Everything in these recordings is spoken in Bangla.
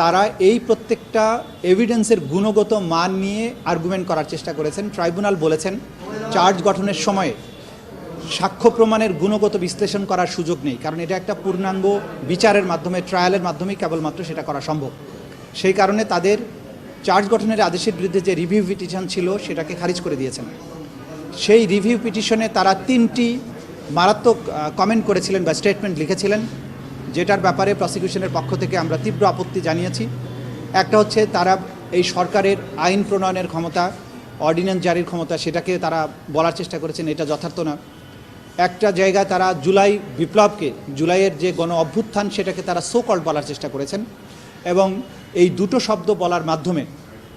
তারা এই প্রত্যেকটা এভিডেন্সের গুণগত মান নিয়ে আর্গুমেন্ট করার চেষ্টা করেছেন। ট্রাইব্যুনাল বলেছেন চার্জ গঠনের সময়ে সাক্ষ্য প্রমাণের গুণগত বিশ্লেষণ করার সুযোগ নেই। কারণ এটা একটা পূর্ণাঙ্গ বিচারের মাধ্যমে ট্রায়ালের মাধ্যমে কেবলমাত্র সেটা করা সম্ভব। সেই কারণে তাদের চার্জ গঠনের আদেশের বিরুদ্ধে যে রিভিউ পিটিশন ছিল, সেটাকে খারিজ করে দিয়েছেন। সেই রিভিউ পিটিশনে তারা তিনটি মারাত্মক কমেন্ট করেছিলেন বা স্টেটমেন্ট লিখেছিলেন। যেটার ব্যাপারে প্রসিকিউশনের পক্ষ থেকে আমরা তীব্র আপত্তি জানিয়েছি। একটা হচ্ছে তারা এই সরকারের আইন প্রণয়নের ক্ষমতা অর্ডিন্যান্স জারির ক্ষমতা, সেটাকে তারা বলার চেষ্টা করেছেন, এটা যথার্থ না। একটা জায়গায় তারা জুলাই বিপ্লবকে, জুলাইয়ের যে গণ অভ্যুত্থান, সেটাকে তারা সোকল্ড বলার চেষ্টা করেছেন। এবং এই দুটো শব্দ বলার মাধ্যমে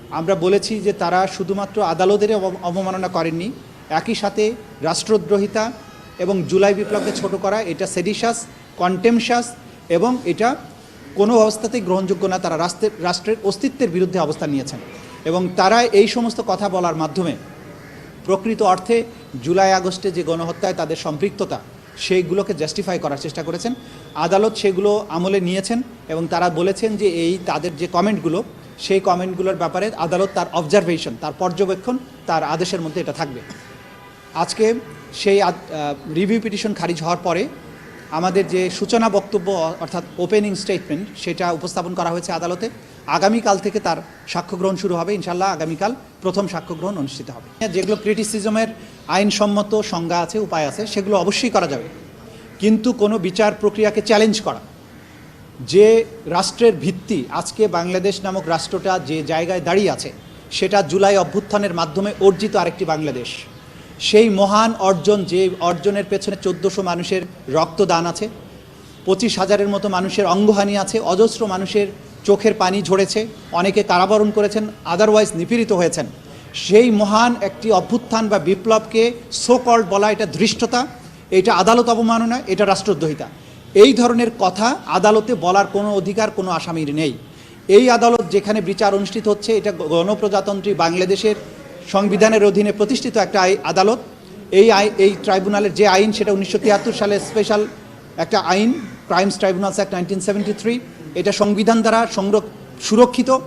আমরা বলেছি যে তারা শুধুমাত্র আদালতের অব- অবমাননা করেননি, একই সাথে রাষ্ট্রদ্রোহিতা এবং জুলাই বিপ্লবকে ছোট করা, এটা সেডিশাস কন্টেমশাস এবং এটা কোনো অবস্থাতেই গ্রহণযোগ্য না, তারা রাষ্ট্রের রাষ্ট্রের অস্তিত্বের বিরুদ্ধে অবস্থান নিয়েছেন। এবং তারা এই সমস্ত কথা বলার মাধ্যমে প্রকৃত অর্থে জুলাই আগস্টে যে গণহত্যায় তাদের সম্পৃক্ততা, সেইগুলোকে জাস্টিফাই করার চেষ্টা করেছেন। আদালত সেগুলো আমলে নিয়েছেন এবং তারা বলেছেন যে এই তাদের যে কমেন্টগুলো, সেই কমেন্টগুলোর ব্যাপারে আদালত তার অবজারভেশন তার পর্যবেক্ষণ, তার আদেশের মধ্যে এটা থাকবে। আজকে সেই রিভিউ পিটিশন খারিজ হওয়ার পরে আমাদের যে সূচনা বক্তব্য, অর্থাৎ ওপেনিং স্টেটমেন্ট সেটা উপস্থাপন করা হয়েছে আদালতে। আগামীকাল থেকে তার সাক্ষ্য গ্রহণ শুরু হবে ইনশাল্লাহ আগামীকাল প্রথম সাক্ষ্য গ্রহণ অনুষ্ঠিত হবে। যেগুলো ক্রিটিসিজমের আইনসম্মত সংজ্ঞা আছে, উপায় আছে, সেগুলো অবশ্যই করা যাবে। কিন্তু কোনো বিচার প্রক্রিয়াকে চ্যালেঞ্জ করা। যে রাষ্ট্রের ভিত্তি, আজকে বাংলাদেশ নামক রাষ্ট্রটা যে জায়গায় দাঁড়িয়ে আছে, সেটা জুলাই অভ্যুত্থানের মাধ্যমে অর্জিত আরেকটি বাংলাদেশ। সেই মহান অর্জন যে অর্জনের পেছনে চোদ্দোশো মানুষের রক্তদান আছে, পঁচিশ হাজারের মতো মানুষের অঙ্গহানি আছে, অজস্র মানুষের চোখের পানি ঝরেছে, অনেকে কারাবরণ করেছেন আদারওয়াইজ নিপীড়িত হয়েছেন। সেই মহান একটি অভ্যুত্থান বা বিপ্লবকে সোকল্ড বলা এটা ধৃষ্টতা, এটা আদালত অবমাননা, এটা রাষ্ট্রদ্রোহিতা। এই ধরনের কথা আদালতে বলার কোনো অধিকার, কোনো আসামির নেই। এই আদালত যেখানে বিচার অনুষ্ঠিত হচ্ছে, এটা গণপ্রজাতন্ত্রী বাংলাদেশের সংবিধানের অধীনে প্রতিষ্ঠিত একটা আই- আদালত। এই এই ট্রাইব্যুনালের যে আইন, সেটা উনিশশো তিয়াত্তর সালে স্পেশাল একটা আইন ক্রাইমস ট্রাইব্যুনালস অ্যাক্ট নাইনটিন এটা সংবিধান দ্বারা সংরক সুরক্ষিত।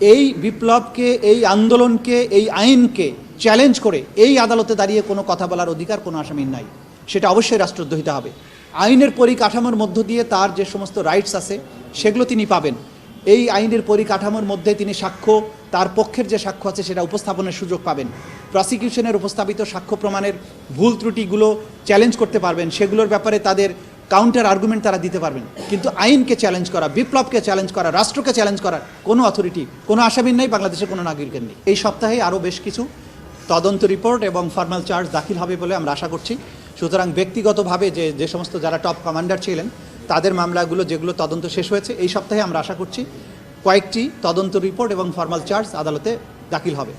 এই বিপ্লবকে, এই আন্দোলনকে, এই আইনকে চ্যালেঞ্জ করে এই আদালতে দাঁড়িয়ে কোনো কথা বলার অধিকার কোনো আসামির নাই। সেটা অবশ্যই রাষ্ট্রদ্রোহিতা হবে। আইনের পরিকাঠামোর মধ্য দিয়ে তার যে সমস্ত রাইটস আছে, সেগুলো তিনি পাবেন। এই আইনের পরিকাঠামোর মধ্যে তিনি সাক্ষ্য, তার পক্ষের যে সাক্ষ্য আছে সেটা উপস্থাপনের সুযোগ পাবেন। প্রসিকিউশনের উপস্থাপিত সাক্ষ্য প্রমাণের ভুল ত্রুটিগুলো চ্যালেঞ্জ করতে পারবেন, সেগুলোর ব্যাপারে তাদের কাউন্টার আর্গুমেন্ট তারা দিতে পারবেন। কিন্তু আইনকে চ্যালেঞ্জ করা, বিপ্লবকে চ্যালেঞ্জ করা, রাষ্ট্রকে চ্যালেঞ্জ করার কোনো অথরিটি কোনো আসামির নেই, বাংলাদেশের কোনো নাগরিকের নেই। এই সপ্তাহে আরও বেশ কিছু তদন্ত রিপোর্ট এবং ফর্মাল চার্জ দাখিল হবে বলে আমরা আশা করছি। সুতরাং ব্যক্তিগতভাবে যে যে সমস্ত যারা টপ কমান্ডার ছিলেন তাদের মামলাগুলো যেগুলো তদন্ত শেষ হয়েছে, এই সপ্তাহে আমরা আশা করছি কয়েকটি তদন্ত রিপোর্ট এবং ফর্মাল চার্জ আদালতে দাখিল হবে।